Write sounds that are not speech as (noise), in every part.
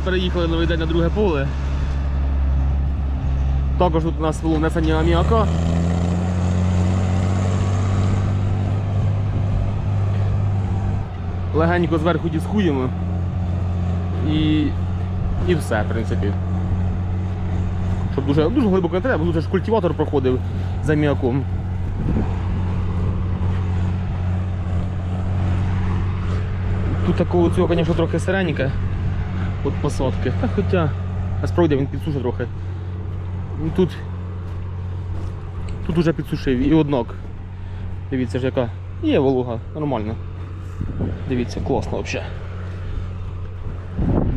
Ми переїхали новий день на друге поле. Також тут у нас було внесення аміака. Легенько зверху дискуємо. І, і все, в принципі. Щоб дуже, дуже глибоко не треба, бо тут ж культиватор проходив за аміаком. Тут такого цього, звісно, трохи сиреньке от посадки. Та хоча, насправді він підсушив трохи. Тут, тут уже підсушив і однак. Дивіться ж яка. Є волога, нормально. Дивіться, класно взагалі.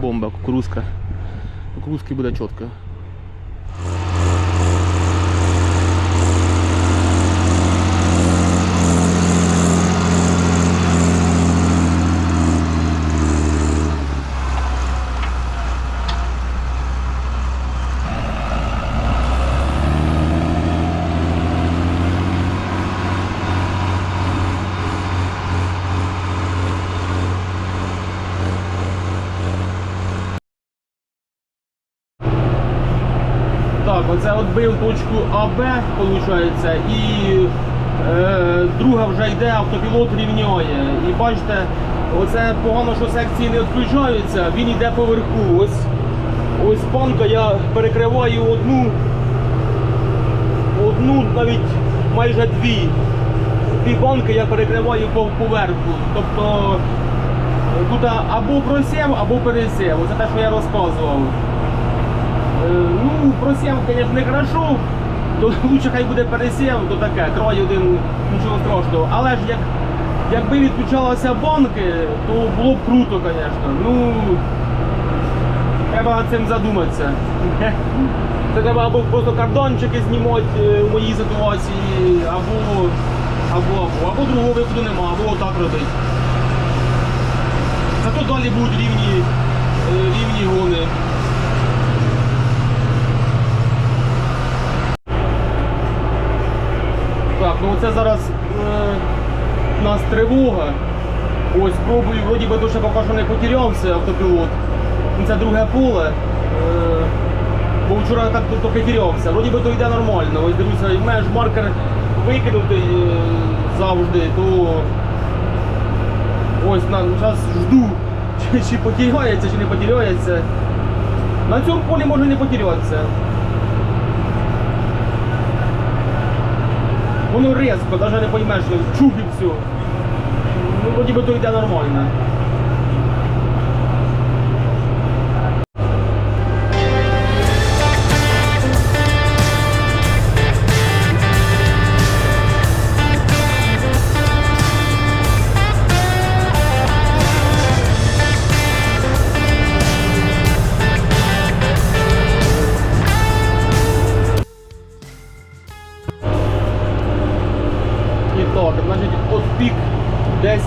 Бомба, кукурузка. Кукурузки буде чітко. Так, оце от бив точку АБ, виходить, і е, друга вже йде, автопілот рівняє. І бачите, оце погано, що секції не відключаються, він йде поверху. Ось, ось банка, я перекриваю одну, одну, навіть майже дві. Дві банки я перекриваю по поверху. Тобто тут або просів, або пересів. Оце те, що я розказував. Е, Ну, просів, звісно, не хорошо, то лучше хай буде пересів, то таке, край один, нічого страшного. Але ж як, якби відключалися банки, то було б круто, звісно. Ну, треба над цим задуматися. Це треба або просто кордончики знімати е, у моїй ситуації, або, або, або, або другого виходу нема, або отак робити. Зато далі будуть рівні, е, рівні гони. Так, ну це зараз е, у нас тривога. Ось пробую, вроді би ще поки що не потерявся автопілот. Ну, Це друге поле. Е, бо вчора так трохи терявся. Вроді би то йде нормально. Ось дивлюся, і маєш маркер викинути е, завжди, то ось на зараз жду, чи, чи потеряється, чи не потеряється. На цьому полі може не потерятися. Воно різко, навіть не поймеш, що всю. Ну, вроді би то йде нормально.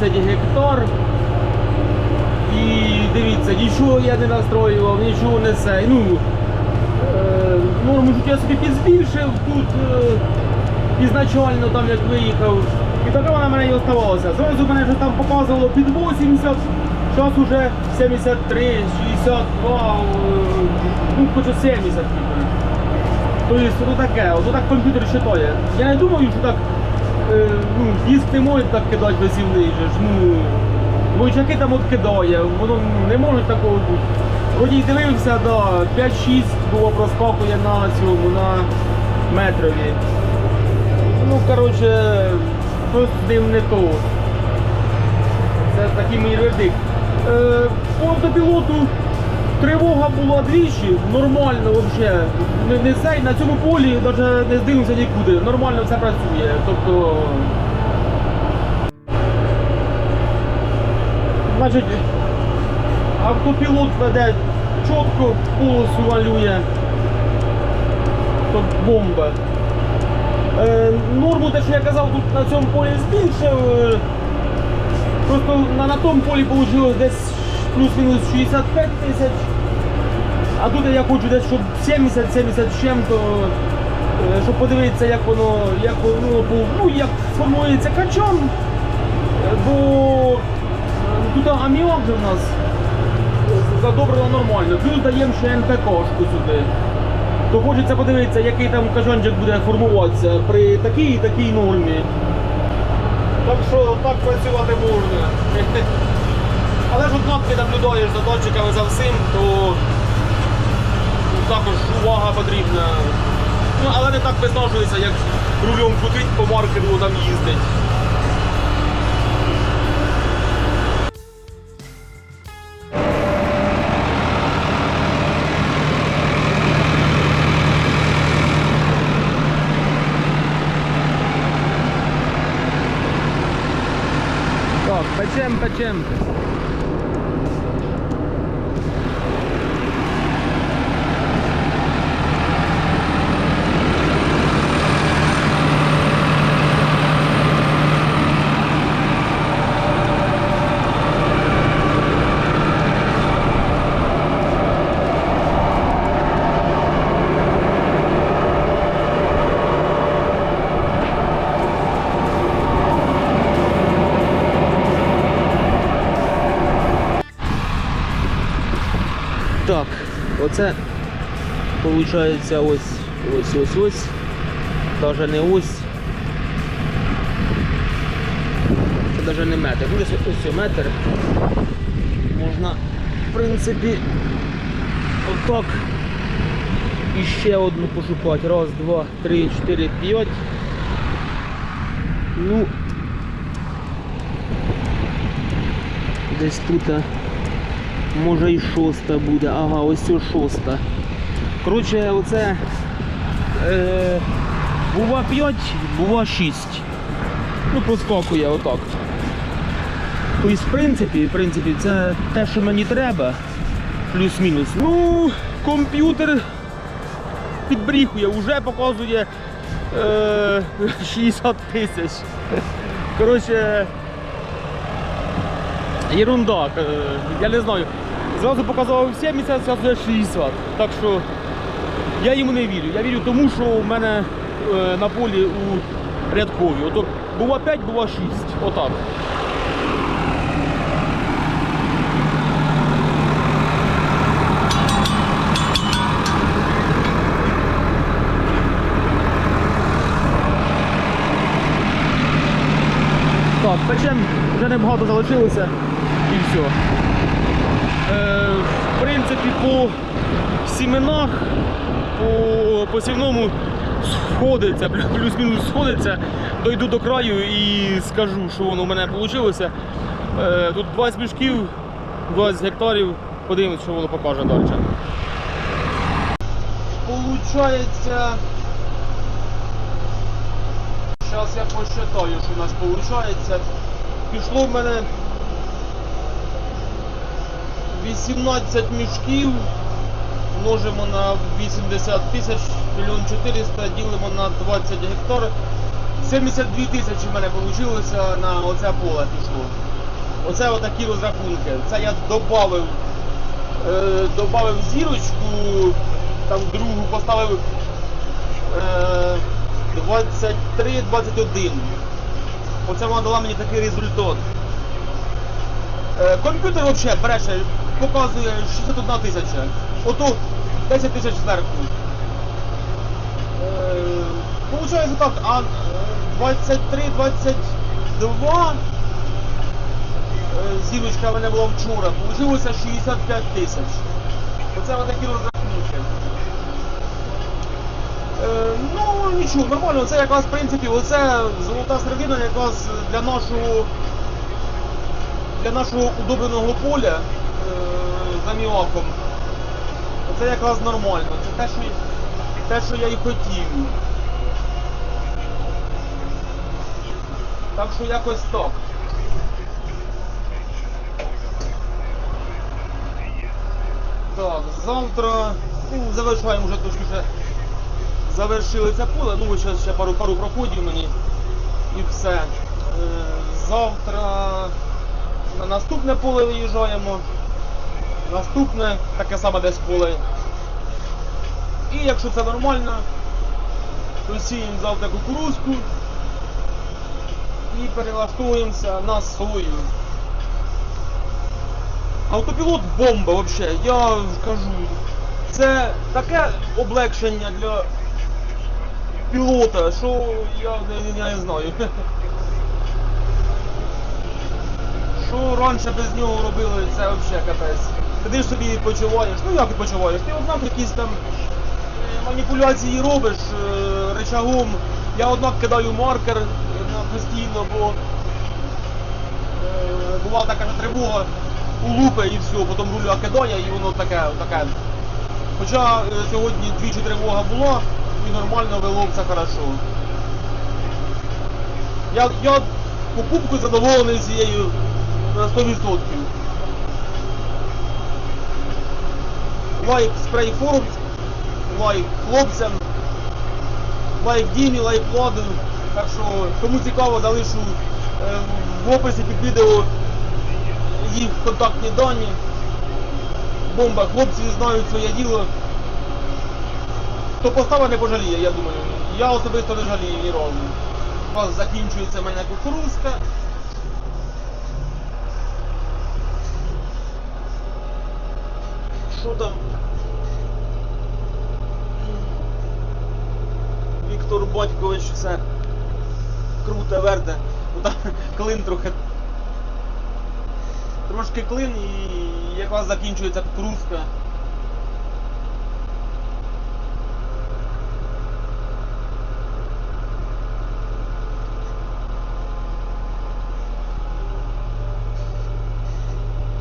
10 гектар. І дивіться, нічого я не настроював, нічого не це. Ну, е, норму життя собі підзбільшив тут е, ізначально там як виїхав. І така вона в мене і оставалася. Зразу мене вже там показувало під 80, зараз уже 73, 62, е, ну хочу 70. Тобто, ну таке, от так комп'ютер читає. Я не думаю, що так ну, диск не може так кидати весільний же ж. Ну, Войчаки там от воно не може такого бути. Вроді дивився, да, 5-6 було проскакує на цьому, на метрові. Ну, коротше, щось з ним не то. Це такий мій вердикт. Е, по автопілоту тривога була двічі, нормально взагалі. Не, не цей, на цьому полі навіть не здивився нікуди. Нормально все працює. Тобто. Значить, автопілот веде чітко, полосу валює. Тут бомба. Е, норму, те, що я казав, тут на цьому полі збільшив. е, Просто на, на тому полі вийшло десь плюс-мінус 65 тисяч. А тут я хочу десь, щоб 70-70 з чим-то, е, щоб подивитися, як воно, як воно ну, як сформується качан. Е, Бо е, тут аміак же в нас. задобрила нормально. Плюс даємо ще НПКшку сюди. То хочеться подивитися, який там кажанчик буде формуватися при такій і такій нормі. Так що так працювати можна. (laughs) Але ж однак ти наблюдаєш за датчиками за всім, то також увага потрібна. Ну, але не так виснажується, як рулем крутить по маркеру там їздить. Так, печем, печем. Так, оце виходить ось ось ось ось. Даже не ось. Це даже не метр. Ось ось метр. Можна, в принципі, отак. І ще одну пошукати. Раз, два, три, чотири, п'ять. Ну. Десь тут. а, Може і шоста буде. Ага, ось ось шоста. Коротше, оце е, бува 5, бува 6. Ну, проскакує отак. Тобто, в принципі, в принципі, це те, що мені треба. Плюс-мінус. Ну, комп'ютер підбріхує, вже показує е, (laughs) 60 тисяч. Коротше, Ерунда, е, я не знаю. Зразу показував 70, зараз 60. Так що я йому не вірю. Я вірю тому, що в мене е, на полі у рядкові. Ото бува 5, бува 6. Отак. Так, печем вже небагато залишилося і все. Е, в принципі, по сіменах, по посівному сходиться, плюс-мінус сходиться. Дойду до краю і скажу, що воно в мене вийшло. Е, тут 20 мішків, 20 гектарів, подивимось, що воно покаже далі. Получається. Зараз я посчитаю, що у нас виходить. Пішло в мене 18 мішків. Множимо на 80 тисяч, мільйон 400, ділимо на 20 гектар. 72 тисячі в мене вийшло на оце поле пішло. Оце отакі розрахунки. Це я додав, е, додав зірочку, там другу поставив е, 23-21. Оце вона дала мені такий результат. Е, комп'ютер взагалі бреше, показує 61 тисяча. Ото 10 тисяч зверху. Е, Получається так, а 23-22 е, зірочка в мене була вчора, получилося 65 тисяч. Оце отакі розрахунки. Е, ну нічого, нормально, це якраз в принципі, оце золота середина якраз для нашого для нашого удобреного поля е, за мілаком. Це якраз нормально. Це те, що, те, що я і хотів. Так що якось так. Так, завтра ну, завершаємо вже точніше завершили це поле, ну ще, ще пару пару проходів мені і все. Е, завтра на наступне поле виїжджаємо. Наступне таке саме десь поле. І якщо це нормально, то сіємо завтра кукурузку і перелаштуємося на сою. Автопілот бомба взагалі, я кажу. Це таке облегшення для пілота, що я, не- я не знаю. (laughs) Що раніше без нього робили, це взагалі капець. Ж собі відпочиваєш. Ну як відпочиваєш? Ти однак якісь там е, маніпуляції робиш е, речагом. Я однак кидаю маркер е, постійно, бо була така ж тривога у лупи і все, потім руля кидає і воно таке, таке. Хоча сьогодні двічі тривога була і нормально вело все хорошо. Я, я покупкою задоволений цією на 100%. Лайк спрей Форбс, лайк хлопцям, лайк Дімі, лайк Владу. Так що кому цікаво, залишу е, в описі під відео їх контактні дані. Бомба, хлопці знають своє діло. Хто поставив, не пожаліє, я думаю. Я особисто не жалію ні разу. У вас закінчується в мене кукурузка. Там? Віктор Батькович все круте верте. Ну, клин трохи. Трошки клин і якраз закінчується кукурузка.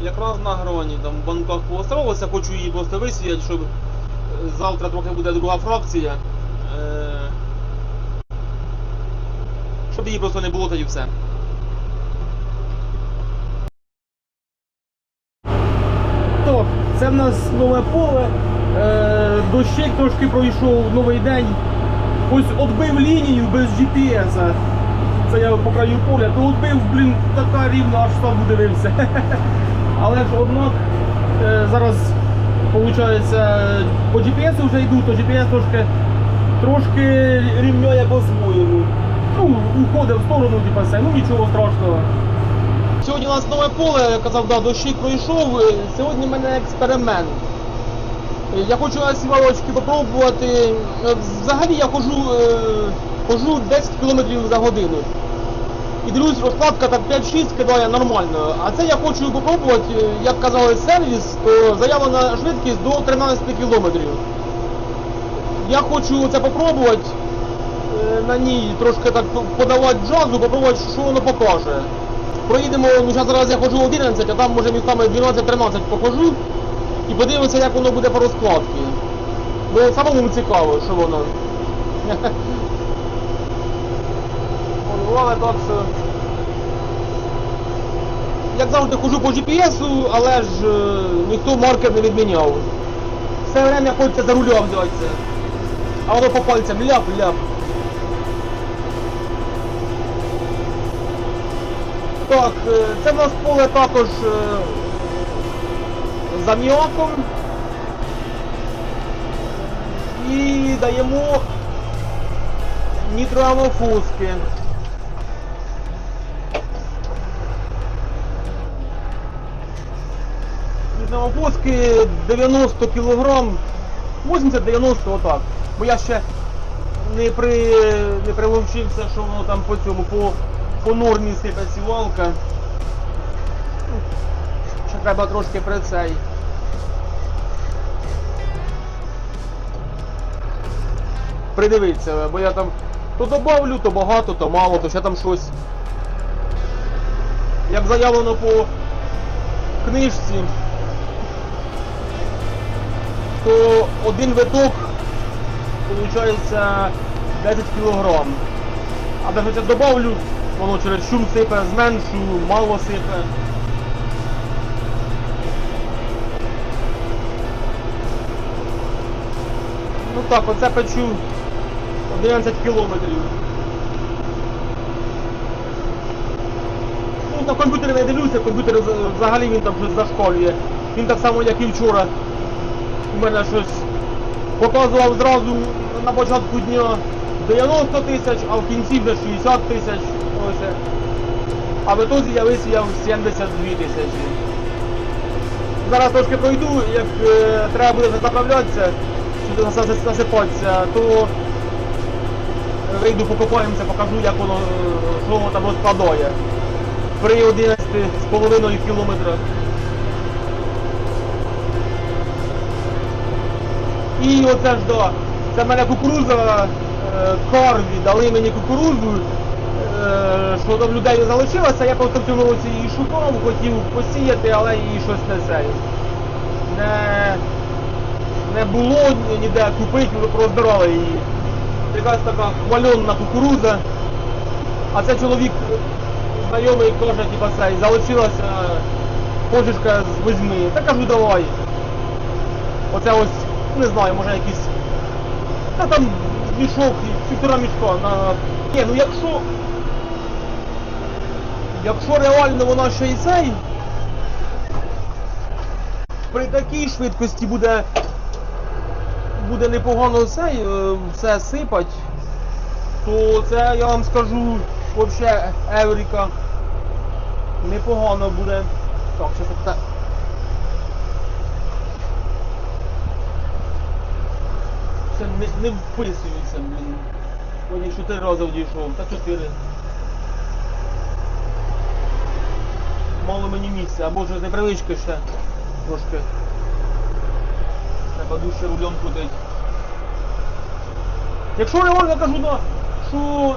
Якраз на гроні, там в банках пооставалося, хочу її просто висіяти, щоб е, завтра трохи буде друга фракція. Е, Щоб її просто не було тоді все. Так, це в нас нове поле. Е, дощик трошки пройшов новий день. Ось отбив лінію без GPS. Це я по краю поля, то отбив, блін, така рівна, аж сам дивився. (laughs) Але ж однак е, зараз виходить по GPS вже йду, то GPS трошки, трошки рівняє по-своєму. Ну, уходить в сторону, типа все, ну нічого страшного. Сьогодні у нас нове поле, я казав, да, дощик пройшов. Сьогодні в мене експеримент. Я хочу сівалочки попробувати. Е, Взагалі я хожу, е, хожу 10 км за годину. І дивлюсь, розкладка так 5-6 кидає нормально. А це я хочу попробувати, як казали сервіс, то заявлена швидкість до 13 км. Я хочу це попробувати е, на ній трошки так подавати джазу, попробувати, що воно покаже. Проїдемо, ну зараз зараз я ходжу 11, а там може містами 12-13 похожу і подивимося, як воно буде по розкладці. Бо самому цікаво, що воно. (laughs) Так що. Як завжди хожу по GPS, але ж е, ніхто маркер не відміняв. Все время хочеться за рулем взятися. А воно по пальцям ляп-ляп. Так, е, це в нас поле також е, з аміаком. І даємо нітроамофуски. Нітроамофуски 90 кг, 80-90 отак. Бо я ще не при не прилучився, що воно там по цьому по, по нормі сипе сівалка. Ще треба трошки при цей. Придивитися, бо я там то добавлю, то багато, то мало, то ще там щось. Як заявлено по книжці, то один виток виходить 10 кг. А навіть я добавлю, воно через шум сипе, зменшу, мало сипе. Ну так, оце печу 11 кілометрів. Ну, на комп'ютері не дивлюся, комп'ютер взагалі він там щось зашкалює. Він так само, як і вчора. У мене щось показував зразу на початку дня 90 тисяч, а в кінці вже 60 тисяч. А в ітозі я висіяв 72 тисячі. зараз трошки пройду, як е, треба буде заправлятися, засипатися, то вийду покопаємося, покажу, як воно, е, що воно там розкладає. При 11,5 кілометрах. І оце ж да. Це мене кукуруза е, корві, дали мені кукурузу, е, що там людей не залишилося, я просто в цьому її шукав, хотів посіяти, але її щось не цей. Не, не було ніде купити, вже прозбирали її. Якась така хвальонна кукуруза. А це чоловік е, знайомий каже, типа цей, залишилася пожишка з возьми. Та кажу, давай. Оце ось, не знаю, може якийсь. Та там мішок, півтора мішка на. Ні, ну якщо. Якщо реально вона ще й цей. При такій швидкості буде. Буде непогано цей, е, все сипать, то це я вам скажу взагалі Евріка. Непогано буде. Так, що це так. Це не, вписується, блін. Вони чотири рази одійшов, та чотири. Мало мені місця, або вже з непривички ще трошки. Треба дужче рулем крутить. Якщо реально кажу, да, що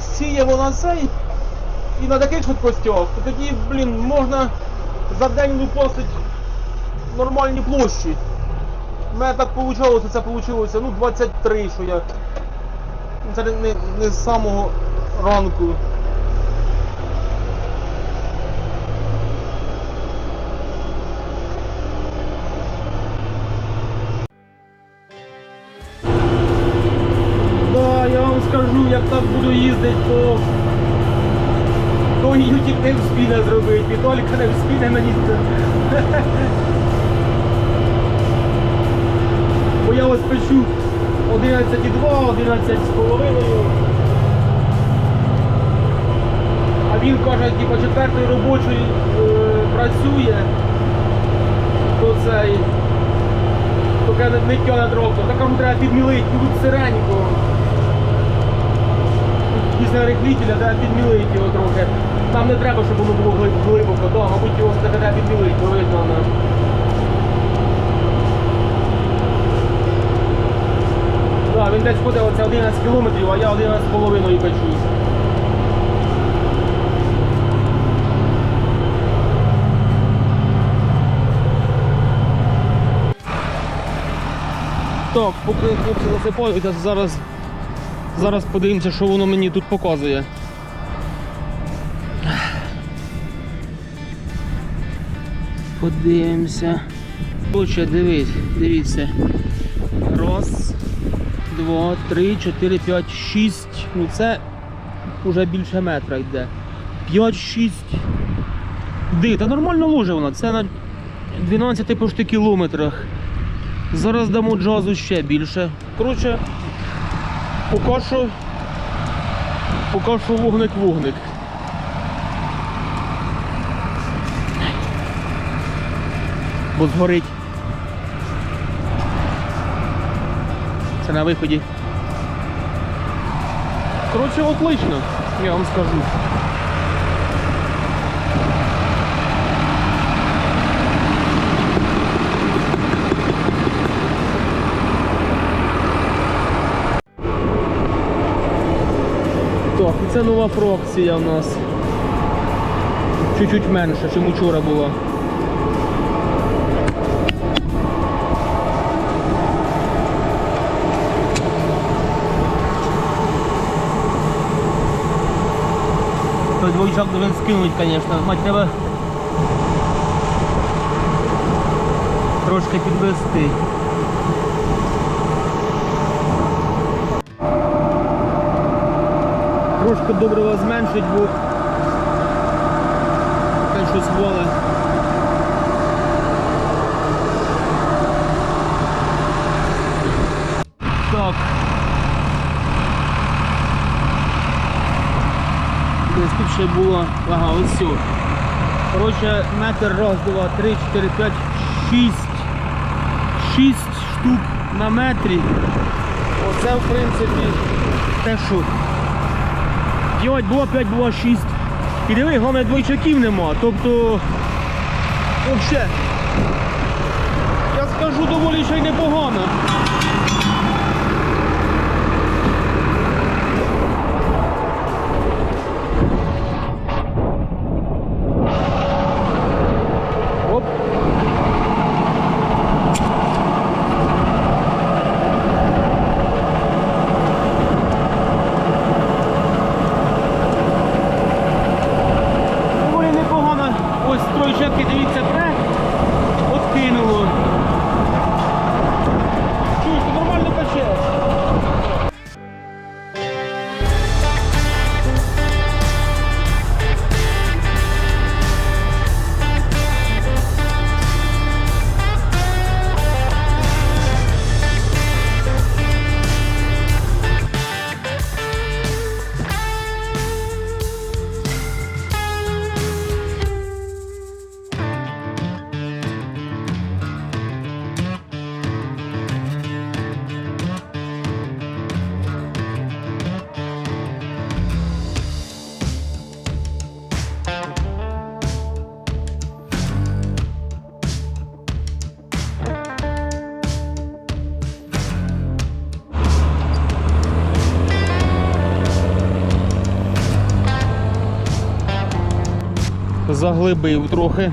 сіє вона цей і на таких швидкостях, то тоді, блін, можна за день випостити нормальні площі. У мене так вийшло, це вийшло, ну 23, що я. Це не, не, з самого ранку. Да, я вам скажу, як так буду їздити, то то Ютік не вспіне зробити, і Толька не вспіне мені. (laughs) Бо я ось пишу 11,2, 11 з половиною. А він каже, типу, четвертий робочий е, працює, то цей поки не, не тяне трактор. Так кажу, треба підмілити, ну, тут сиренько. Після рихлітеля треба підмілити його трохи. Там не треба, щоб воно було глибоко, да, мабуть його треба підмілити, видно. Він десь ходить оце 11 кілометрів, а я 11,5 качусь. Так, поки хлопці засипаються, зараз, зараз подивимося, що воно мені тут показує. Подивимося. Отже, дивись, дивіться. Два, три, чотири, п'ять, шість. Ну це вже більше метра йде. П'ять, шість. Ди, та нормально ложе вона, це на 12 пошти кілометрах. Зараз дамо джазу ще більше. Коротше, поки що, поки що вогник-вогник. Бо згорить. Це на виході. Коротше, отлично, я вам скажу. Так, це нова фракція в нас. Чуть-чуть менше, чим учора була. Той двойчак должен скинуть, конечно. Мать треба трошки підвести. Трошки добрива зменшить, бо те щось воле. Так. Десь тут ще було. Ага, ось все. Коротше, метр, раз, два, три, чотири, п'ять, шість. Шість штук на метрі. Оце, в принципі, те, що. П'ять було, п'ять було, шість. І диви, головне, двойчаків нема. Тобто, взагалі, я скажу, доволі ще й непогано. Оп. Доволі непогано. Ось стройчатки, дивіться, пре. Заглибив трохи.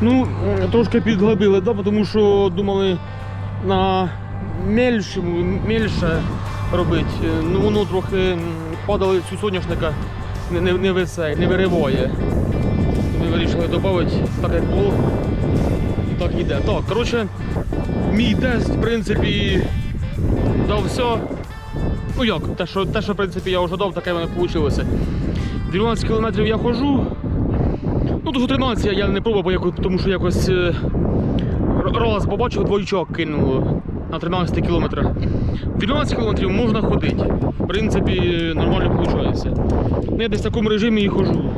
Ну, трошки підглибили, да, тому що думали на мельшому, мельше робити. Ну воно трохи м, падали цю соняшника, не, не, не, висей, не вириває. Ми вирішили додати так, як було. Так іде. Так, коротше, мій тест, в принципі, дав все. Ну як, те, що, те, що в принципі, я вже дав, таке в мене вийшло. 12 кілометрів я ходжу. Дуже 13 я, не пробував, тому що якось е, раз побачив двойчок кинуло на 13 кілометрах. 12 кілометрів можна ходити. В принципі, нормально виходить. Я десь в такому режимі і ходжу.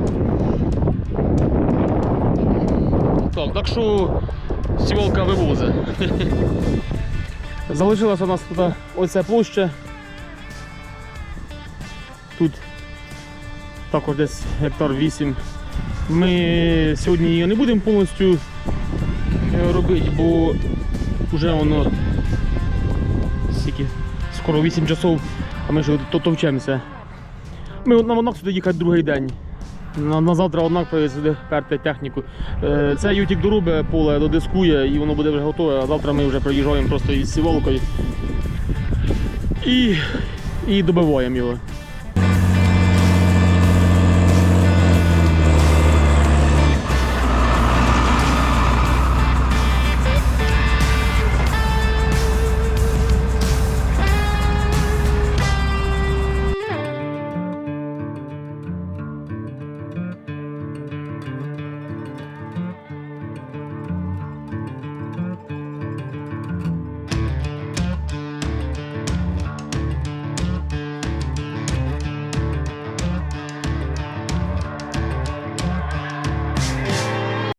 Так, так що сівалка вивозить. (laughs) Залишилася у нас тут оця площа. Тут також десь гектар 8. Ми сьогодні її не будемо повністю е, робити, бо вже воно скільки, скоро 8 часов, а ми ще то товчемося. Ми на однак сюди їхати другий день. На, на завтра однак сюди перти техніку. Е, Це ютік доруби поле додискує і воно буде вже готове, а завтра ми вже приїжджаємо просто із сіволкою і, і добиваємо його.